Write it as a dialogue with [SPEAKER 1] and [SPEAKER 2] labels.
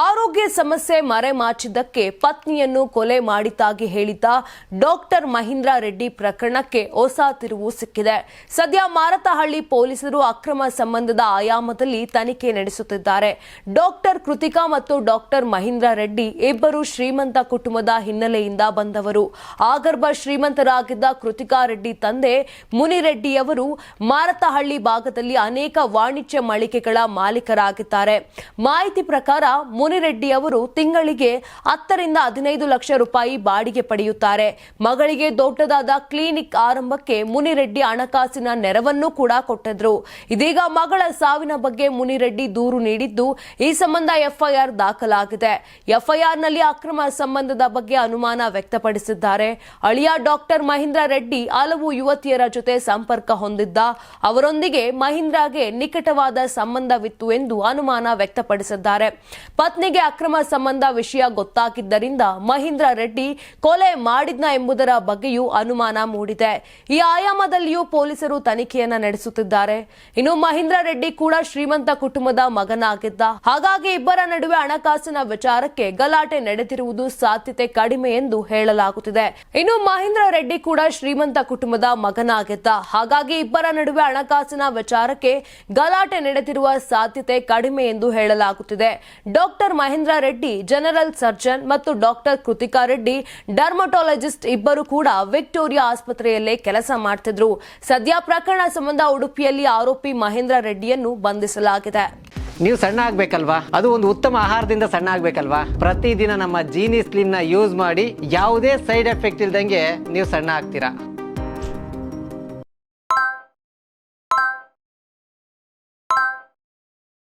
[SPEAKER 1] ಆರೋಗ್ಯ ಸಮಸ್ಯೆ ಮರೆಮಾಚಿದ್ದಕ್ಕೆ ಪತ್ನಿಯನ್ನು ಕೊಲೆ ಮಾಡಿದ್ದಾಗಿ ಹೇಳಿದ್ದ ಡಾಕ್ಟರ್ ಮಹೀಂದ್ರ ರೆಡ್ಡಿ ಪ್ರಕರಣಕ್ಕೆ ಹೊಸ ತಿರುವು ಸಿಕ್ಕಿದೆ. ಸದ್ಯ ಮಾರತಹಳ್ಳಿ ಪೊಲೀಸರು ಅಕ್ರಮ ಸಂಬಂಧದ ಆಯಾಮದಲ್ಲಿ ತನಿಖೆ ನಡೆಸುತ್ತಿದ್ದಾರೆ. ಡಾಕ್ಟರ್ ಕೃತಿಕಾ ಮತ್ತು ಡಾಕ್ಟರ್ ಮಹೀಂದ್ರ ರೆಡ್ಡಿ ಇಬ್ಬರು ಶ್ರೀಮಂತ ಕುಟುಂಬದ ಹಿನ್ನೆಲೆಯಿಂದ ಬಂದವರು. ಆಗರ್ಭ ಶ್ರೀಮಂತರಾಗಿದ್ದ ಕೃತಿಕಾ ರೆಡ್ಡಿ ತಂದೆ ಮುನಿರೆಡ್ಡಿಯವರು ಮಾರತಹಳ್ಳಿ ಭಾಗದಲ್ಲಿ ಅನೇಕ ವಾಣಿಜ್ಯ ಮಳಿಗೆಗಳ ಮಾಲೀಕರಾಗಿದ್ದಾರೆ. ಮಾಹಿತಿ ಪ್ರಕಾರ ಮುನಿರೆಡ್ಡಿ ಅವರು ತಿಂಗಳಿಗೆ ಹತ್ತರಿಂದ ಹದಿನೈದು ಲಕ್ಷ ರೂಪಾಯಿ ಬಾಡಿಗೆ ಪಡೆಯುತ್ತಾರೆ. ಮಗಳಿಗೆ ದೊಡ್ಡದಾದ ಕ್ಲಿನಿಕ್ ಆರಂಭಕ್ಕೆ ಮುನಿರೆಡ್ಡಿ ಹಣಕಾಸಿನ ನೆರವನ್ನು ಕೂಡ ಕೊಟ್ಟಿದ್ರು. ಇದೀಗ ಮಗಳ ಸಾವಿನ ಬಗ್ಗೆ ಮುನಿರೆಡ್ಡಿ ದೂರು ನೀಡಿದ್ದು ಈ ಸಂಬಂಧ ಎಫ್ಐಆರ್ ದಾಖಲಾಗಿದೆ. ಎಫ್ಐಆರ್ನಲ್ಲಿ ಅಕ್ರಮ ಸಂಬಂಧದ ಬಗ್ಗೆ ಅನುಮಾನ ವ್ಯಕ್ತಪಡಿಸಿದ್ದಾರೆ. ಅಳಿಯ ಡಾಕ್ಟರ್ ಮಹೇಂದ್ರ ರೆಡ್ಡಿ ಹಲವು ಯುವತಿಯರ ಜೊತೆ ಸಂಪರ್ಕ ಹೊಂದಿದ್ದ ಅವರೊಂದಿಗೆ ಮಹೀಂದ್ರಾಗೆ ನಿಕಟವಾದ ಸಂಬಂಧವಿತ್ತು ಎಂದು ಅನುಮಾನ ವ್ಯಕ್ತಪಡಿಸಿದ್ದಾರೆ. ಪತ್ನಿಗೆ ಅಕ್ರಮ ಸಂಬಂಧ ವಿಷಯ ಗೊತ್ತಾಗಿದ್ದರಿಂದ ಮಹೇಂದ್ರ ರೆಡ್ಡಿ ಕೊಲೆ ಮಾಡಿದ್ನ ಎಂಬುದರ ಬಗ್ಗೆಯೂ ಅನುಮಾನ ಮೂಡಿದೆ. ಈ ಆಯಾಮದಲ್ಲಿಯೂ ಪೊಲೀಸರು ತನಿಖೆಯನ್ನ ನಡೆಸುತ್ತಿದ್ದಾರೆ. ಇನ್ನು ಮಹೇಂದ್ರ ರೆಡ್ಡಿ ಕೂಡ ಶ್ರೀಮಂತ ಕುಟುಂಬದ ಮಗನಾಗಿದ್ದ. ಹಾಗಾಗಿ ಇಬ್ಬರ ನಡುವೆ ಹಣಕಾಸಿನ ವಿಚಾರಕ್ಕೆ ಗಲಾಟೆ ನಡೆದಿರುವುದು ಸಾಧ್ಯತೆ ಕಡಿಮೆ ಎಂದು ಹೇಳಲಾಗುತ್ತಿದೆ. ಇನ್ನು ಮಹೇಂದ್ರ ರೆಡ್ಡಿ ಕೂಡ ಶ್ರೀಮಂತ ಕುಟುಂಬದ ಮಗನಾಗಿದ್ದ. ಹಾಗಾಗಿ ಇಬ್ಬರ ನಡುವೆ ಹಣಕಾಸಿನ ವಿಚಾರಕ್ಕೆ ಗಲಾಟೆ ನಡೆದಿರುವ ಸಾಧ್ಯತೆ ಕಡಿಮೆ ಎಂದು ಹೇಳಲಾಗುತ್ತಿದೆ. Doctor Mahendra Reddy, general surgeon ಮತ್ತು ಡಾಕ್ಟರ್ ಕೃತಿಕಾ ರೆಡ್ಡಿ, ಡರ್ಮಟಾಲಜಿಸ್ಟ್ ಇಬ್ಬರು ಕೂಡ ವಿಕ್ಟೋರಿಯಾ ಆಸ್ಪತ್ರೆಯಲ್ಲೇ ಕೆಲಸ ಮಾಡ್ತಿದ್ರು. ಸದ್ಯ ಪ್ರಕರಣ ಸಂಬಂಧ ಉಡುಪಿಯಲ್ಲಿ ಆರೋಪಿ ಮಹೇಂದ್ರ ರೆಡ್ಡಿಯನ್ನು ಬಂಧಿಸಲಾಗಿದೆ.
[SPEAKER 2] ನೀವು ಸಣ್ಣ ಆಗ್ಬೇಕಲ್ವಾ? ಅದು ಒಂದು ಉತ್ತಮ ಆಹಾರದಿಂದ ಸಣ್ಣ ಆಗ್ಬೇಕಲ್ವಾ? ಪ್ರತಿದಿನ ನಮ್ಮ ಜೀನಿ ಸ್ಲಿಮ್ನ ಯೂಸ್ ಮಾಡಿ ಯಾವುದೇ ಸೈಡ್ ಎಫೆಕ್ಟ್ ಇಲ್ದಂಗೆ ನೀವು ಸಣ್ಣ ಆಗ್ತೀರಾ?